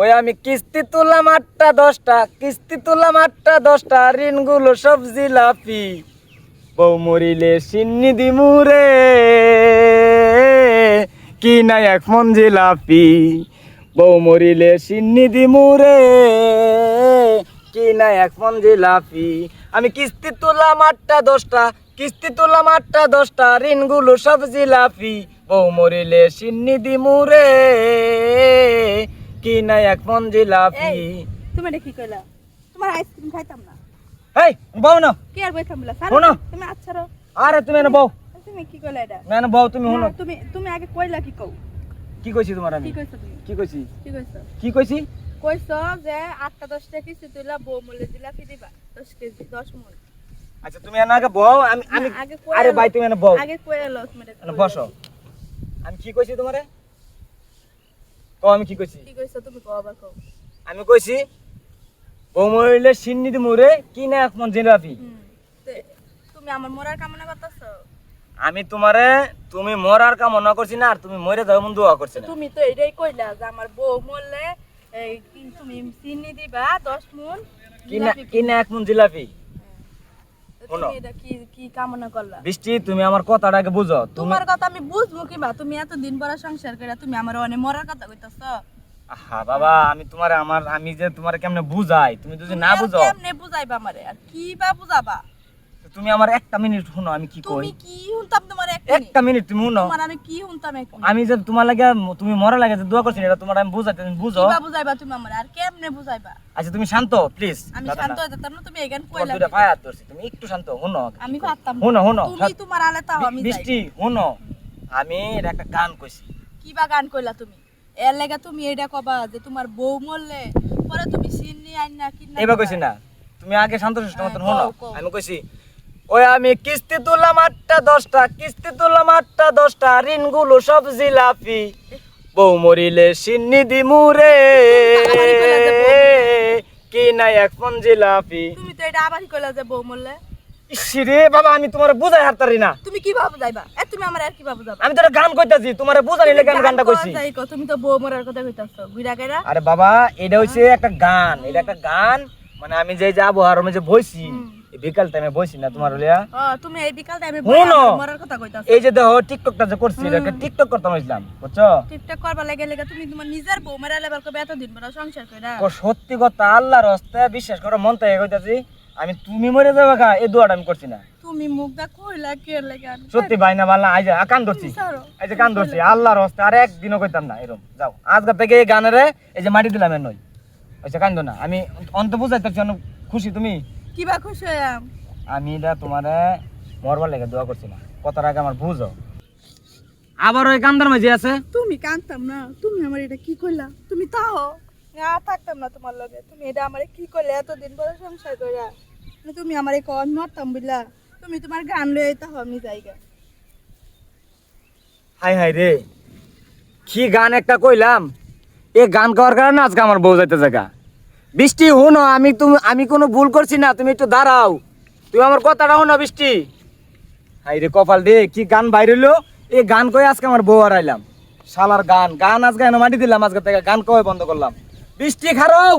ওই আমি কিস্তি তুললাম আটটা দশটা, কিস্তি তুললাম আটটা দশটা, ঋণগুলো সব জিলাপি। বউ মরিলে সিন্নি দিমুরে কি নাই এক মন জিলাপি। বউ মরিলে সিন্নি দিমুরে কি নাই এক মন জিলাপি। আমি কিস্তি তুললাম আটটা দশটা, কিস্তি তুললাম আটটা দশটা, ঋণগুলো সব জিলাপি। বউ মরিলে সিন্নি দিমুরে কি নাই এক মন জিলাপি তুমি এটা কি কইলা? তোমার আইসক্রিম খাইতাম না। এই বউ না। কি আর বইতাম বলা শোনো। তুমি আচ্ছা রো। আরে তুমি এনে বউ। তুমি কি কইলা এটা? না বউ তুমি শুনো। তুমি তুমি আগে কইলা কি কও? কি কইছি তোমার আমি? কি কইছো তুমি? কি কইছি? কি কইছো? কি কইছি? কইছো যে আটটা দশটা কিছু তুইলা বউ মূল্য জিলাপি দিবা দশ কেজি দশ মন আচ্ছা তুমি এনে আগে বউ আমি আমি আরে। ভাই তুমি এনে বউ। আগে কই এলো তুমি এটা বসো। আমি কি কইছি তোমারে? কও আমি কি কইছি? কি কইছো তুমি কও আবার কও। আমি কইছি বউ মরিলে সিন্নি কি না মন জিলাপি। তুমি আমার মরার কামনা করতেছো? আমি তোমারে তুমি মরার কামনা করছি না আর তুমি মরে যাও মন দোয়া করছি না। তুমি তো এটাই কইলা যে আমার বউ মরলে এই তুমি চিনি দিবা দশ মন কি না কি না এক মন জিলাপি। তুমি এটা কি কি কামনা করলা? বৃষ্টি তুমি আমার কথাটা বুঝো। তোমার কথা আমি বুঝব কিবা? তুমি এত দিন পরে সংসার করে তুমি আমার অনেক মরার কথা কইতাছ। হ্যাঁ বাবা আমি তোমারে আমার আমি যে তোমারে কেমনে বুঝাই? তুমি যদি না বুঝো কেমনে বুঝাইবা আমারে? আর কি বা বুঝাবা? তুমি আমার একটা মিনিট শুনো আমি কি কই? তুমি কি শুনতাম তোমার? একটা মিনিট তুমি শুনো। আমি কি শুনতাম আমি যে তোমার লাগে তুমি মরা লাগে যে দোয়া করছি এটা তোমার আমি বুঝাইতে বুঝো? কিবা বুঝাইবা তুমি আমার? আর কেমনে বুঝাইবা? আচ্ছা তুমি শান্ত প্লিজ আমি শান্ত না। তুমি এখান কইলা দুইটা ধরছি তুমি একটু শান্ত শুনো। আমি পারতাম না। শুনো শুনো তুমি তোমার আলে তাও আমি বৃষ্টি শুনো আমি এটা একটা গান কইছি। কিবা গান কইলা তুমি? এর লাগা তুমি এটা কবা যে তোমার বউ মরলে পরে তুমি সিন্নি আইন না কি না কইছি না। তুমি আগে শান্ত মতন হ্যাঁ, শুনো। আমি কইছি ওই আমি কিস্তি তুললাম আটটা দশটা কিস্তি তুললাম আটটা দশটা ঋণগুলো সব জিলাপি। বউ মরিলে সিন্নি দিমুরে কি নাই এক মন জিলাপি। তুমি তো এটা আবারই কইলা যে বউ মরলে। ইসিরে বাবা আমি তোমার বুঝাই হারতারি না। তুমি কি ভাবু যাইবা? এ তুমি আমার আর কি ভাবু যাবা আমি তোর গান কইতাছি তোমার বুঝানি লেগে আমি গানটা কইছি। তুমি তো বউ মরার কথা কইতাছো গুইরা গাইরা আরে বাবা এটা হইছে একটা গান এটা একটা গান মানে আমি যে যাব আর আমি যে বইছি বিকাল টাইমে বইছি না তোমার লিয়া তুমি এই বিকাল টাইমে। মরার কথা কইতাছো। এই যে দেখো টিকটকটা যে করছি এটা টিকটক করতাম হইছিলাম বুঝছ? টিকটক করবা লাগে লাগে তুমি তোমার নিজের বউ মারা লেবার কবে এত দিন পরে সংসার কইরা? ও সত্যি কথা আল্লাহর হস্তে বিশ্বাস করো মন থেকে কইতাছি আমি তুমি মরে যাবে গা এই দোয়াটা আমি করছি না। তুমি মুখ দা কইলা কি লাগে সত্যি ভাই না বাল্লা আই যে আ, কান ধরছি। এই যে কান ধরছি আল্লাহর হস্তে আর একদিনও কইতাম না এরকম যাও আজকে থেকে এই গানের এই যে মাটি দিলাম এর নই। আচ্ছা কান্দো না আমি অন্ত বুঝাইতে জন্য খুশি তুমি? কিবা খুশি হইয়াম। আমি এটা তোমারে মরবার লেগে দোয়া করছি না। কথার আগে আমার বুঝো আবার ওই কান্দার মাঝে আছে? তুমি কানতাম না। তুমি আমার এটা কি কইলা? তুমি তাও না থাকতাম না তোমার লগে। তুমি এটা আমারে কি করলে এত দিন পরে সংসার কইরা। তুমি আমারে কন মরতাম বুঝলা? তুমি তোমার গান লয়ে তাও আমি যাইগা। হাই হাই রে। কি গান একটা কইলাম? এ গান গাওয়ার কারণে আজকে আমার বউ যাইতে জায়গা বৃষ্টি, হুনো, আমি তুমি, আমি কোনো ভুল করছি না, তুমি একটু দাঁড়াও। তুমি আমার কথাটা হোনো, বৃষ্টি। হাই রে কপাল দে কি গান বাইরেলো এই গান কয়ে আজকে আমার বউ হারাইলাম? শালার গান গান আজকে এনে মাটি দিলাম, আজকে থেকে গান কয়ে বন্ধ করলাম? বৃষ্টি খারাও!